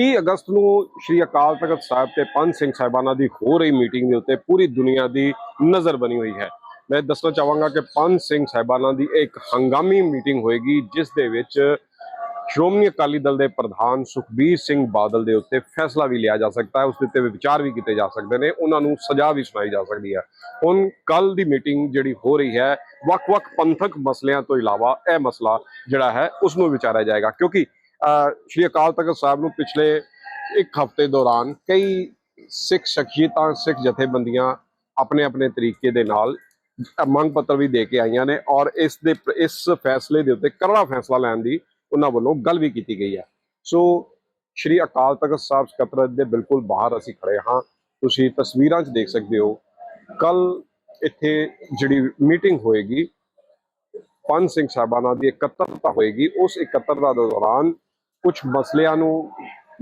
30 ਅਗਸਤ ਨੂੰ ਸ਼੍ਰੀ ਅਕਾਲ ਤਖਤ ਸਾਹਿਬ ਤੇ ਪੰਜ ਸਿੰਘ ਸਾਹਿਬਾਨਾਂ ਦੀ ਹੋ ਰਹੀ ਮੀਟਿੰਗ ਦੇ ਉੱਤੇ ਪੂਰੀ ਦੁਨੀਆ ਦੀ ਨਜ਼ਰ ਬਣੀ ਹੋਈ ਹੈ। ਮੈਂ ਦੱਸਣਾ ਚਾਹਾਂਗਾ ਕਿ ਪੰਜ ਸਿੰਘ ਸਾਹਿਬਾਨਾਂ ਦੀ ਇੱਕ ਹੰਗਾਮੀ ਮੀਟਿੰਗ ਹੋਏਗੀ, ਜਿਸ ਦੇ ਵਿੱਚ ਸ਼੍ਰੋਮਣੀ ਅਕਾਲੀ ਦਲ ਦੇ ਪ੍ਰਧਾਨ ਸੁਖਬੀਰ ਸਿੰਘ ਬਾਦਲ ਦੇ ਉੱਤੇ ਫੈਸਲਾ ਵੀ ਲਿਆ ਜਾ ਸਕਦਾ ਹੈ, ਉਸ ਦੇ ਉੱਤੇ ਵਿਚਾਰ ਵੀ ਕੀਤੇ ਜਾ ਸਕਦੇ ਨੇ, ਉਹਨਾਂ ਨੂੰ ਸਜ਼ਾ ਵੀ ਸੁਣਾਈ ਜਾ ਸਕਦੀ ਹੈ। ਹੁਣ ਕੱਲ ਦੀ ਮੀਟਿੰਗ ਜਿਹੜੀ ਹੋ ਰਹੀ ਹੈ, ਵੱਖ-ਵੱਖ ਪੰਥਕ ਮਸਲਿਆਂ ਤੋਂ ਇਲਾਵਾ ਇਹ ਮਸਲਾ ਜਿਹੜਾ ਹੈ, ਉਸ ਨੂੰ ਵਿਚਾਰਿਆ ਜਾਏਗਾ, ਕਿਉਂਕਿ ਸ਼੍ਰੀ ਅਕਾਲ ਤਖਤ ਸਾਹਿਬ ਨੂੰ ਪਿਛਲੇ ਇੱਕ ਹਫ਼ਤੇ ਦੌਰਾਨ ਕਈ ਸਿੱਖ ਸ਼ਖਸੀਅਤਾਂ, ਸਿੱਖ ਜਥੇਬੰਦੀਆਂ ਆਪਣੇ ਆਪਣੇ ਤਰੀਕੇ ਦੇ ਨਾਲ ਮੰਗ ਪੱਤਰ ਵੀ ਦੇ ਕੇ ਆਈਆਂ ਨੇ ਔਰ ਇਸ ਦੇ ਇਸ ਫੈਸਲੇ ਦੇ ਉੱਤੇ ਕਰੜਾ ਫੈਸਲਾ ਲੈਣ ਦੀ ਉਹਨਾਂ ਵੱਲੋਂ ਗੱਲ ਵੀ ਕੀਤੀ ਗਈ ਹੈ। ਸੋ ਸ਼੍ਰੀ ਅਕਾਲ ਤਖਤ ਸਾਹਿਬ ਸਕੱਤਰਤ ਦੇ ਬਿਲਕੁਲ ਬਾਹਰ ਅਸੀਂ ਖੜੇ ਹਾਂ। ਤੁਸੀਂ ਤਸਵੀਰਾਂ 'ਚ ਦੇਖ ਸਕਦੇ ਹੋ ਕੱਲ ਇੱਥੇ ਜਿਹੜੀ ਮੀਟਿੰਗ ਹੋਏਗੀ, ਪੰਜ ਸਿੰਘ ਸਾਹਿਬਾਨਾਂ ਦੀ ਇਕੱਤਰਤਾ ਹੋਏਗੀ। ਉਸ ਇਕੱਤਰਤਾ ਦੇ ਦੌਰਾਨ ਕੁਝ ਮਸਲਿਆਂ ਨੂੰ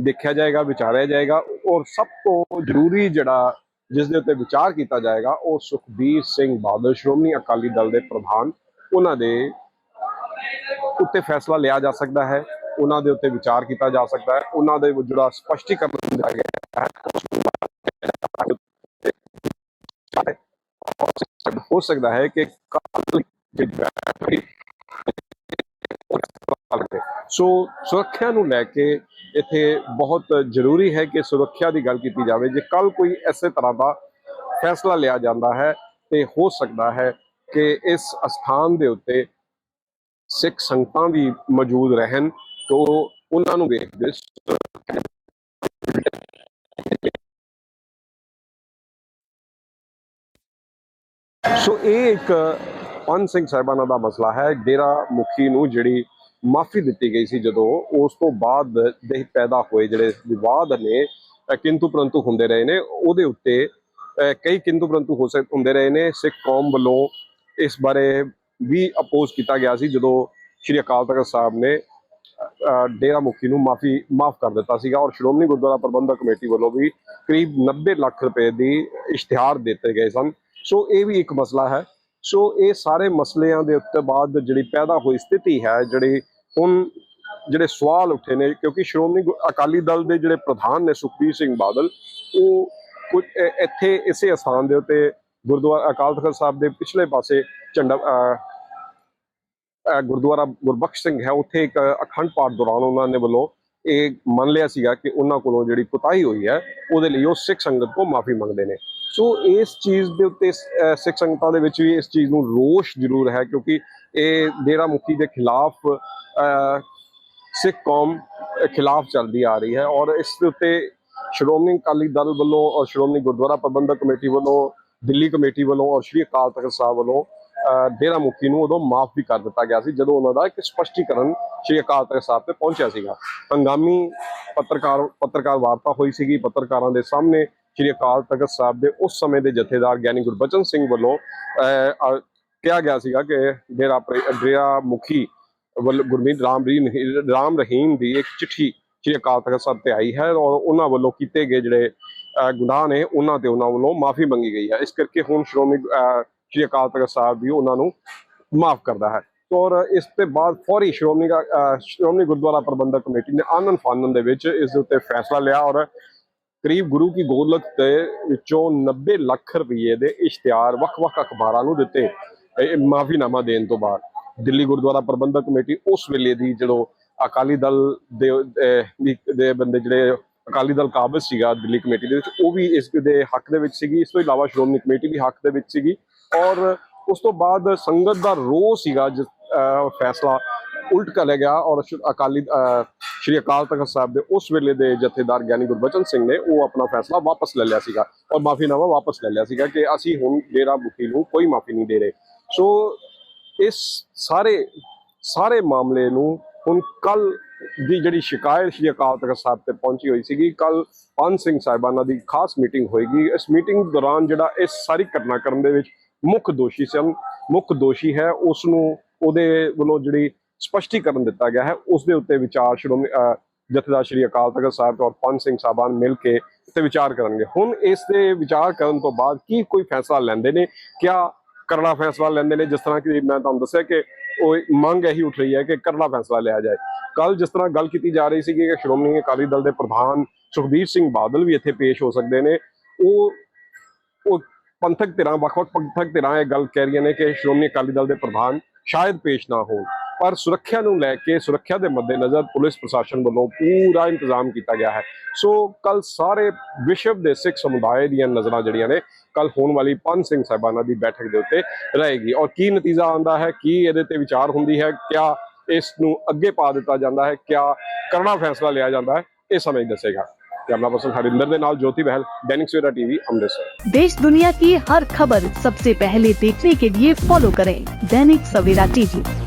ਦੇਖਿਆ ਜਾਏਗਾ, ਵਿਚਾਰਿਆ ਜਾਏਗਾ ਔਰ ਸਭ ਤੋਂ ਜ਼ਰੂਰੀ ਜਿਹੜਾ ਜਿਸ ਦੇ ਉੱਤੇ ਵਿਚਾਰ ਕੀਤਾ ਜਾਏਗਾ ਉਹ ਸੁਖਬੀਰ ਸਿੰਘ ਬਾਦਲ, ਸ਼੍ਰੋਮਣੀ ਅਕਾਲੀ ਦਲ ਦੇ ਪ੍ਰਧਾਨ, ਉਹਨਾਂ ਦੇ ਉੱਤੇ ਫੈਸਲਾ ਲਿਆ ਜਾ ਸਕਦਾ ਹੈ, ਉਹਨਾਂ ਦੇ ਉੱਤੇ ਵਿਚਾਰ ਕੀਤਾ ਜਾ ਸਕਦਾ ਹੈ, ਉਹਨਾਂ ਦੇ ਜਿਹੜਾ ਸਪਸ਼ਟੀਕਰਨ ਦਿੱਤਾ ਗਿਆ ਹੈ ਹੋ ਸਕਦਾ ਹੈ ਕਿ ਕੱਲ ਜਿਹੜੀ ਸੋ ਸੁਰੱਖਿਆ ਨੂੰ ਲੈ ਕੇ ਇੱਥੇ ਬਹੁਤ ਜ਼ਰੂਰੀ ਹੈ ਕਿ ਸੁਰੱਖਿਆ ਦੀ ਗੱਲ ਕੀਤੀ ਜਾਵੇ। ਜੇ ਕੱਲ ਕੋਈ ਐਸੇ ਤਰ੍ਹਾਂ ਦਾ ਫੈਸਲਾ ਲਿਆ ਜਾਂਦਾ ਹੈ ਤੇ ਹੋ ਸਕਦਾ ਹੈ ਕਿ ਇਸ ਅਸਥਾਨ ਦੇ ਉੱਤੇ ਸਿੱਖ ਸੰਗਤਾਂ ਵੀ ਮੌਜੂਦ ਰਹਿਣ ਤੋਂ ਉਹਨਾਂ ਨੂੰ ਵੇਖਦੇ ਸੋ ਇਹ ਇੱਕ ਪੰਜ ਸਿੰਘ ਸਾਹਿਬਾਨਾਂ ਦਾ ਮਸਲਾ ਹੈ। ਡੇਰਾ ਮੁਖੀ ਨੂੰ ਜਿਹੜੀ ਮਾਫੀ ਦਿੱਤੀ ਗਈ ਸੀ ਜਦੋਂ ਉਸ ਤੋਂ ਬਾਅਦ ਦੇ ਪੈਦਾ ਹੋਏ ਜਿਹੜੇ ਵਿਵਾਦ ਨੇ ਕਿੰਤੂ ਪਰੰਤੂ ਹੁੰਦੇ ਰਹੇ ਨੇ, ਉਹਦੇ ਉੱਤੇ ਕਈ ਕਿੰਤੂ ਪਰੰਤੂ ਹੋ ਸਕ, ਹੁੰਦੇ ਰਹੇ ਨੇ। ਸਿੱਖ ਕੌਮ ਵੱਲੋਂ ਇਸ ਬਾਰੇ ਵੀ ਅਪੋਜ਼ ਕੀਤਾ ਗਿਆ ਸੀ ਜਦੋਂ ਸ਼੍ਰੀ ਅਕਾਲ ਤਖਤ ਸਾਹਿਬ ਨੇ ਡੇਰਾ ਮੁਖੀ ਨੂੰ ਮਾਫੀ, ਮਾਫ ਕਰ ਦਿੱਤਾ ਸੀਗਾ ਔਰ ਸ਼੍ਰੋਮਣੀ ਗੁਰਦੁਆਰਾ ਪ੍ਰਬੰਧਕ ਕਮੇਟੀ ਵੱਲੋਂ ਵੀ ਕਰੀਬ 90 ਲੱਖ ਰੁਪਏ ਦੀ ਇਸ਼ਤਿਹਾਰ ਦਿੱਤੇ ਗਏ ਸਨ। ਸੋ ਇਹ ਵੀ ਇੱਕ ਮਸਲਾ ਹੈ। ਸੋ ਇਹ ਸਾਰੇ ਮਸਲਿਆਂ ਦੇ ਉੱਤੇ ਬਾਅਦ ਜਿਹੜੀ ਪੈਦਾ ਹੋਈ ਸਥਿਤੀ ਹੈ ਜਿਹੜੀ ਹੁਣ ਜਿਹੜੇ ਸਵਾਲ ਉੱਠੇ ਨੇ ਕਿਉਂਕਿ ਸ਼੍ਰੋਮਣੀ ਅਕਾਲੀ ਦਲ ਦੇ ਜਿਹੜੇ ਪ੍ਰਧਾਨ ਨੇ ਸੁਖਬੀਰ ਸਿੰਘ ਬਾਦਲ ਉਹ ਕੁਝ ਇੱਥੇ ਇਸੇ ਅਸਥਾਨ ਦੇ ਉੱਤੇ ਗੁਰਦੁਆਰਾ ਅਕਾਲ ਤਖਤ ਸਾਹਿਬ ਦੇ ਪਿਛਲੇ ਪਾਸੇ ਝੰਡਾ ਅਹ, ਗੁਰਦੁਆਰਾ ਗੁਰਬਖਸ਼ ਸਿੰਘ ਹੈ ਉੱਥੇ ਇੱਕ ਅਖੰਡ ਪਾਠ ਦੌਰਾਨ ਉਹਨਾਂ ਨੇ ਵੱਲੋਂ ਇਹ ਮੰਨ ਲਿਆ ਸੀਗਾ ਕਿ ਉਹਨਾਂ ਕੋਲੋਂ ਜਿਹੜੀ ਕੁਤਾਹੀ ਹੋਈ ਹੈ ਉਹਦੇ ਲਈ ਉਹ ਸਿੱਖ ਸੰਗਤ ਤੋਂ ਮਾਫੀ ਮੰਗਦੇ ਨੇ। ਸੋ ਇਸ ਚੀਜ਼ ਦੇ ਉੱਤੇ ਸਿੱਖ ਸੰਗਤਾਂ ਦੇ ਵਿੱਚ ਵੀ ਇਸ ਚੀਜ਼ ਨੂੰ ਰੋਸ਼ ਜ਼ਰੂਰ ਹੈ ਕਿਉਂਕਿ ਇਹ ਡੇਰਾ ਮੁਖੀ ਦੇ ਖਿਲਾਫ ਸਿੱਖ ਕੌਮ ਖਿਲਾਫ ਚੱਲਦੀ ਆ ਰਹੀ ਹੈ ਔਰ ਇਸ ਦੇ ਉੱਤੇ ਸ਼੍ਰੋਮਣੀ ਅਕਾਲੀ ਦਲ ਵੱਲੋਂ ਔਰ ਸ਼੍ਰੋਮਣੀ ਗੁਰਦੁਆਰਾ ਪ੍ਰਬੰਧਕ ਕਮੇਟੀ ਵੱਲੋਂ, ਦਿੱਲੀ ਕਮੇਟੀ ਵੱਲੋਂ ਔਰ ਸ਼੍ਰੀ ਅਕਾਲ ਤਖਤ ਸਾਹਿਬ ਵੱਲੋਂ ਡੇਰਾ ਮੁਖੀ ਨੂੰ ਉਦੋਂ ਮਾਫ ਵੀ ਕਰ ਦਿੱਤਾ ਗਿਆ ਸੀ ਜਦੋਂ ਉਹਨਾਂ ਦਾ ਇੱਕ ਸਪਸ਼ਟੀਕਰਨ ਸ਼੍ਰੀ ਅਕਾਲ ਤਖਤ ਸਾਹਿਬ ਤੇ ਪਹੁੰਚਿਆ ਸੀਗਾ। ਹੰਗਾਮੀ ਪੱਤਰਕਾਰ ਪੱਤਰਕਾਰ ਵਾਰਤਾ ਹੋਈ ਸੀਗੀ ਪੱਤਰਕਾਰਾਂ ਦੇ ਸਾਹਮਣੇ। ਸ਼੍ਰੀ ਅਕਾਲ ਤਖਤ ਸਾਹਿਬ ਦੇ ਉਸ ਸਮੇਂ ਦੇ ਜਥੇਦਾਰ ਗਿਆਨੀ ਗੁਰਬਚਨ ਸਿੰਘ ਵੱਲੋਂ ਕਿਹਾ ਗਿਆ ਸੀਗਾ ਕਿ ਡੇਰਾ ਡੇਰਾ ਮੁਖੀ ਗੁਰਮੀਤ ਰਾਮ ਰੀ ਰਾਮ ਰਹੀਮ ਦੀ ਇੱਕ ਚਿੱਠੀ ਸ਼੍ਰੀ ਅਕਾਲ ਤਖਤ ਸਾਹਿਬ ਤੇ ਆਈ ਹੈ ਔਰ ਉਹਨਾਂ ਵੱਲੋਂ ਕੀਤੇ ਗਏ ਜਿਹੜੇ ਗੁਨਾਹ ਨੇ ਉਹਨਾਂ ਤੇ ਉਹਨਾਂ ਵੱਲੋਂ ਮਾਫੀ ਮੰਗੀ ਗਈ ਹੈ। ਇਸ ਕਰਕੇ ਹੁਣ ਸ਼੍ਰੋਮਣੀ ਅਹ, ਸ਼੍ਰੀ ਅਕਾਲ ਤਖਤ ਸਾਹਿਬ ਵੀ ਉਹਨਾਂ ਨੂੰ ਮਾਫ ਕਰਦਾ ਹੈ। ਔਰ ਇਸ ਤੇ ਬਾਅਦ ਫੌਰੀ ਸ਼੍ਰੋਮਣੀ ਸ਼੍ਰੋਮਣੀ ਗੁਰਦੁਆਰਾ ਪ੍ਰਬੰਧਕ ਕਮੇਟੀ ਨੇ ਆਨੰਦ ਫਾਨਨ ਦੇ ਵਿੱਚ ਇਸ ਉੱਤੇ ਫੈਸਲਾ ਲਿਆ ਔਰ ਕਰੀਬ ਗੁਰੂ ਕੀ ਗੋਲਕ ਦੇ ਵਿੱਚੋਂ 90 ਲੱਖ ਰੁਪਏ ਦੇ ਇਸ਼ਤਿਹਾਰ ਵੱਖ-ਵੱਖ ਅਖਬਾਰਾਂ ਨੂੰ ਦਿੱਤੇ ਮਾਫੀਨਾਮਾ ਦੇਣ ਤੋਂ ਬਾਅਦ। ਦਿੱਲੀ ਗੁਰਦੁਆਰਾ ਪ੍ਰਬੰਧਕ ਕਮੇਟੀ ਉਸ ਵੇਲੇ ਦੀ ਜਦੋਂ ਅਕਾਲੀ ਦਲ ਦੇ ਦੇ ਬੰਦੇ ਜਿਹੜੇ ਅਕਾਲੀ ਦਲ ਕਾਬਜ਼ ਸੀਗਾ ਦਿੱਲੀ ਕਮੇਟੀ ਦੇ ਵਿੱਚ, ਉਹ ਵੀ ਇਸ ਦੇ ਹੱਕ ਦੇ ਵਿੱਚ ਸੀਗੀ, ਇਸ ਤੋਂ ਇਲਾਵਾ ਸ਼੍ਰੋਮਣੀ ਕਮੇਟੀ ਵੀ ਹੱਕ ਦੇ ਵਿੱਚ ਸੀਗੀ। ਔਰ ਉਸ ਤੋਂ ਬਾਅਦ ਸੰਗਤ ਦਾ ਰੋ ਸੀਗਾ ਜਿਸ ਫੈਸਲਾ ਉਲਟ ਕਰ ਲਿਆ ਗਿਆ ਔਰ ਅਕਾਲੀ ਅਹ, ਸ਼੍ਰੀ ਅਕਾਲ ਤਖਤ ਸਾਹਿਬ ਦੇ ਉਸ ਵੇਲੇ ਦੇ ਜਥੇਦਾਰ ਗਿਆਨੀ ਗੁਰਬਚਨ ਸਿੰਘ ਨੇ ਉਹ ਆਪਣਾ ਫੈਸਲਾ ਵਾਪਸ ਲੈ ਲਿਆ ਸੀਗਾ ਔਰ ਮਾਫੀਨਾਮਾ ਵਾਪਸ ਲੈ ਲਿਆ ਸੀਗਾ ਕਿ ਅਸੀਂ ਹੁਣ ਡੇਰਾ ਮੁਖੀ ਨੂੰ ਕੋਈ ਮਾਫੀ ਨਹੀਂ ਦੇ ਰਹੇ। ਸੋ ਇਸ ਸਾਰੇ ਸਾਰੇ ਮਾਮਲੇ ਨੂੰ ਹੁਣ ਕੱਲ ਦੀ ਜਿਹੜੀ ਸ਼ਿਕਾਇਤ ਸ਼੍ਰੀ ਅਕਾਲ ਤਖਤ ਸਾਹਿਬ ਤੇ ਪਹੁੰਚੀ ਹੋਈ ਸੀਗੀ ਕੱਲ ਪੰਜ ਸਿੰਘ ਸਾਹਿਬਾਨਾਂ ਦੀ ਖਾਸ ਮੀਟਿੰਗ ਹੋਏਗੀ। ਇਸ ਮੀਟਿੰਗ ਦੌਰਾਨ ਜਿਹੜਾ ਇਸ ਸਾਰੀ ਘਟਨਾਕ੍ਰਮ ਦੇ ਵਿੱਚ ਮੁੱਖ ਦੋਸ਼ੀ ਸਨ ਮੁੱਖ ਦੋਸ਼ੀ ਹੈ ਉਸ ਨੂੰ ਉਹਦੇ ਵੱਲੋਂ ਜਿਹੜੀ ਸਪਸ਼ਟੀਕਰਨ ਦਿੱਤਾ ਗਿਆ ਹੈ। ਉਸ ਦੇ ਉੱਤੇ ਵਿਚਾਰ ਸ਼੍ਰੋਮਣੀ ਅਹ, ਜਥੇਦਾਰ ਸ਼੍ਰੀ ਅਕਾਲ ਤਖਤ ਸਾਹਿਬ ਔਰ ਪੰਜ ਸਿੰਘ ਸਾਹਿਬਾਨ ਮਿਲ ਕੇ ਤੇ ਵਿਚਾਰ ਕਰਨਗੇ। ਹੁਣ ਇਸ ਤੇ ਵਿਚਾਰ ਕਰਨ ਤੋਂ ਬਾਅਦ ਕੀ ਕੋਈ ਫੈਸਲਾ ਲੈਂਦੇ ਨੇ? ਕਿਆ ਕਰੜਾ ਫੈਸਲਾ ਲੈਂਦੇ ਨੇ? ਜਿਸ ਤਰ੍ਹਾਂ ਕਿ ਮੈਂ ਤੁਹਾਨੂੰ ਦੱਸਿਆ ਕਿ ਉਹ ਮੰਗ ਇਹੀ ਉੱਠ ਰਹੀ ਹੈ ਕਿ ਕਰੜਾ ਫੈਸਲਾ ਲਿਆ ਜਾਏ। ਕੱਲ ਜਿਸ ਤਰ੍ਹਾਂ ਗੱਲ ਕੀਤੀ ਜਾ ਰਹੀ ਸੀ ਕਿ ਸ਼੍ਰੋਮਣੀ ਅਕਾਲੀ ਦਲ ਦੇ ਪ੍ਰਧਾਨ ਸੁਖਬੀਰ ਸਿੰਘ ਬਾਦਲ ਵੀ ਇੱਥੇ ਪੇਸ਼ ਹੋ ਸਕਦੇ ਨੇ। ਉਹ ਉਹ ਪੰਥਕ ਧਿਰਾਂ ਵੱਖ-ਵੱਖ ਪੰਥਕ ਧਿਰਾਂ ਇਹ ਗੱਲ ਕਹਿ ਰਹੀਆਂ ਨੇ ਕਿ ਸ਼੍ਰੋਮਣੀ ਅਕਾਲੀ ਦਲ ਦੇ ਪ੍ਰਧਾਨ ਸ਼ਾਇਦ ਪੇਸ਼ ਨਾ ਹੋਣ। ਪਰ ਸੁਰੱਖਿਆ ਨੂੰ ਲੈ ਕੇ ਸੁਰੱਖਿਆ ਦੇ ਮੱਦੇਨਜ਼ਰ ਪੁਲਿਸ ਪ੍ਰਸ਼ਾਸਨ ਵੱਲੋਂ ਪੂਰਾ ਇੰਤਜ਼ਾਮ ਕੀਤਾ ਗਿਆ ਹੈ ਸੋ ਕੱਲ ਸਾਰੇ ਵਿਸ਼ਵ ਦੇ ਸਿੱਖ ਸਮੁਦਾਇ ਦੀਆਂ ਨਜ਼ਰਾਂ ਜਿਹੜੀਆਂ ਨੇ ਕੱਲ ਹੋਣ ਵਾਲੀ ਪੰਜ ਸਿੰਘ ਸਾਹਿਬਾਨਾਂ ਦੀ ਬੈਠਕ ਦੇ ਉੱਤੇ ਰਹੇਗੀ ਔਰ ਕੀ ਨਤੀਜਾ ਆਉਂਦਾ ਹੈ ਕੀ ਇਹਦੇ ਤੇ ਵਿਚਾਰ ਹੁੰਦੀ ਹੈ ਕਿਆ ਇਸ ਨੂੰ ਅੱਗੇ ਪਾ ਦਿੱਤਾ ਜਾਂਦਾ ਹੈ ਕਿਆ ਕਰਨਾ ਫੈਸਲਾ ਲਿਆ ਜਾਂਦਾ ਹੈ ਇਹ ਸਮਝ ਦੱਸੇਗਾ ਕੈਮਰਾ ਪਰਸਨ ਹਰਿੰਦਰ ਦੇ ਨਾਲ ਜੋਤੀ ਬਹਿਲ दैनिक सवेरा टीवी अमृतसर देश दुनिया की हर खबर सबसे पहले देखने के लिए फॉलो करें दैनिक सवेरा टीवी